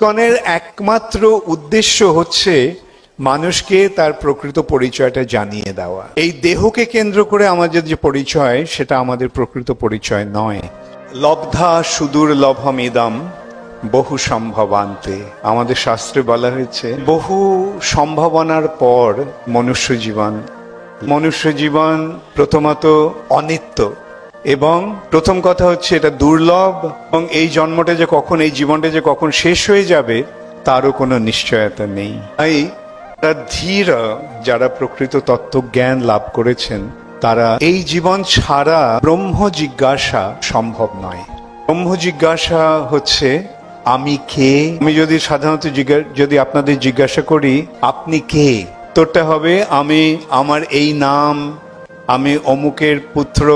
ইসকনের একমাত্র উদ্দেশ্য হচ্ছে মানুষকে তার প্রকৃত পরিচয়টা জানিয়ে দেওয়া। এই দেহকে কেন্দ্র করে আমাদের যে পরিচয়, সেটা আমাদের প্রকৃত পরিচয় নয়। লব্ধা সুদূর লভমিদম বহু সম্ভবান্তে। আমাদের শাস্ত্রে বলা হয়েছে, বহু সম্ভাবনার পর মনুষ্য জীবন। মনুষ্য জীবন প্রথমত অনিত্য। এবং প্রথম কথা হচ্ছে এটা দুর্লভ এবং এই জন্মটা যে কখন, এই জীবনটা যে কখন শেষ হয়ে যাবে, তারও কোনো নিশ্চয়তা নেই। তাই ধীর, যারা প্রকৃত তত্ত্বজ্ঞান লাভ করেছেন, তারা এই জীবন ছাড়া ব্রহ্ম জিজ্ঞাসা সম্ভব নয়। ব্রহ্ম জিজ্ঞাসা হচ্ছে, আমি কে? আমি যদি সাধারণত যদি আপনাদের জিজ্ঞাসা করি, আপনি কে? তোরটা হবে, আমি আমার এই নাম, আমি অমুকের পুত্র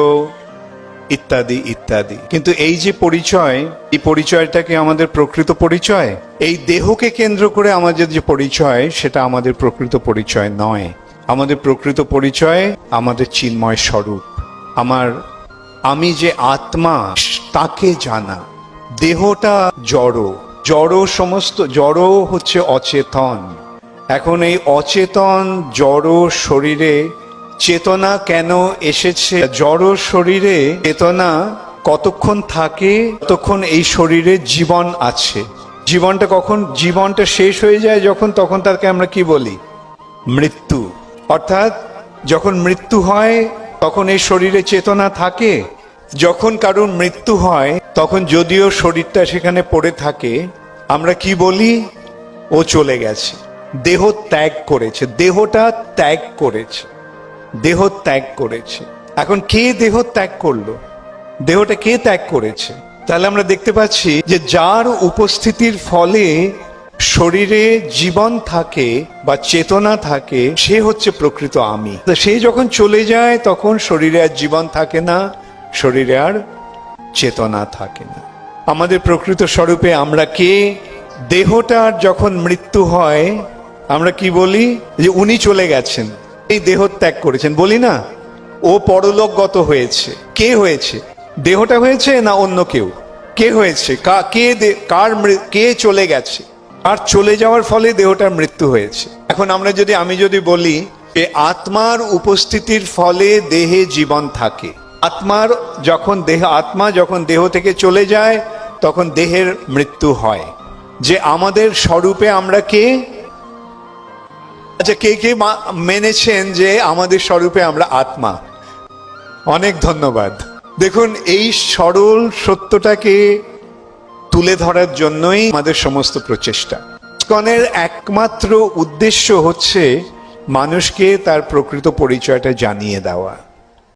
ইত্যাদি ইত্যাদি। কিন্তু এই যে পরিচয়, এই পরিচয়টাকে আমাদের প্রকৃত পরিচয়? এই দেহকে কেন্দ্র করে আমাদের যে পরিচয়, সেটা আমাদের প্রকৃত পরিচয় নয়। আমাদের প্রকৃত পরিচয় আমাদের চিন্ময় স্বরূপ। আমার, আমি যে আত্মা, তাকে জানা। দেহটা জড়। জড় সমস্ত, জড় হচ্ছে অচেতন। এখন এই অচেতন, জড় শরীরে চেতনা কেন এসেছে? জড় শরীরে চেতনা কতক্ষণ থাকে? ততক্ষণ এই শরীরে জীবন আছে? জীবনটা কখন? জীবনটা শেষ হয়ে যায় যখন, তখন তাকে আমরা কি বলি? মৃত্যু। অর্থাৎ যখন মৃত্যু হয়, তখন এই শরীরে চেতনা থাকে। যখন কারোর মৃত্যু হয়, তখন যদিও শরীরটা সেখানে পড়ে থাকে, আমরা কি বলি? ও চলে গেছে। দেহ ত্যাগ করেছে। দেহটা ত্যাগ করেছে। দেহ ত্যাগ করেছে। এখন কে দেহ ত্যাগ করল? দেহটা কে ত্যাগ করেছে? তাহলে আমরা দেখতে পাচ্ছি যে যার উপস্থিতির ফলে শরীরে জীবন থাকে বা চেতনা থাকে, সে হচ্ছে প্রকৃত আমি। তো সে যখন চলে যায়, তখন শরীরে আর জীবন থাকে না, শরীরে আর চেতনা থাকে না। আমাদের প্রকৃত স্বরূপে আমরা কে? দেহটার যখন মৃত্যু হয়, আমরা কি বলি? যে উনি চলে গেছেন। এই দেহ ত্যাগ করেছেন। বলি না, ও পরলোকগত হয়েছে। কে হয়েছে? দেহটা হয়েছে না অন্য কেউ? কে হয়েছে? কে কার কে চলে গেছে? আর চলে যাওয়ার ফলে দেহটার মৃত্যু হয়েছে। এখন আমরা যদি, আমি যদি বলি যে আত্মার উপস্থিতির ফলে দেহে জীবন থাকে। আত্মার যখন দেহ, আত্মা যখন দেহ থেকে চলে যায়, তখন দেহের মৃত্যু হয়। যে আমাদের স্বরূপে আমরা কে? আচ্ছা কে কে মেনেছেন যে আমাদের স্বরূপে আমরা আত্মা? অনেক ধন্যবাদ। দেখুন, এই সরল সত্যটাকে তুলে ধরার জন্যই আমাদের সমস্ত প্রচেষ্টা। কনের একমাত্র উদ্দেশ্য হচ্ছে মানুষকে তার প্রকৃত পরিচয়টা জানিয়ে দেওয়া।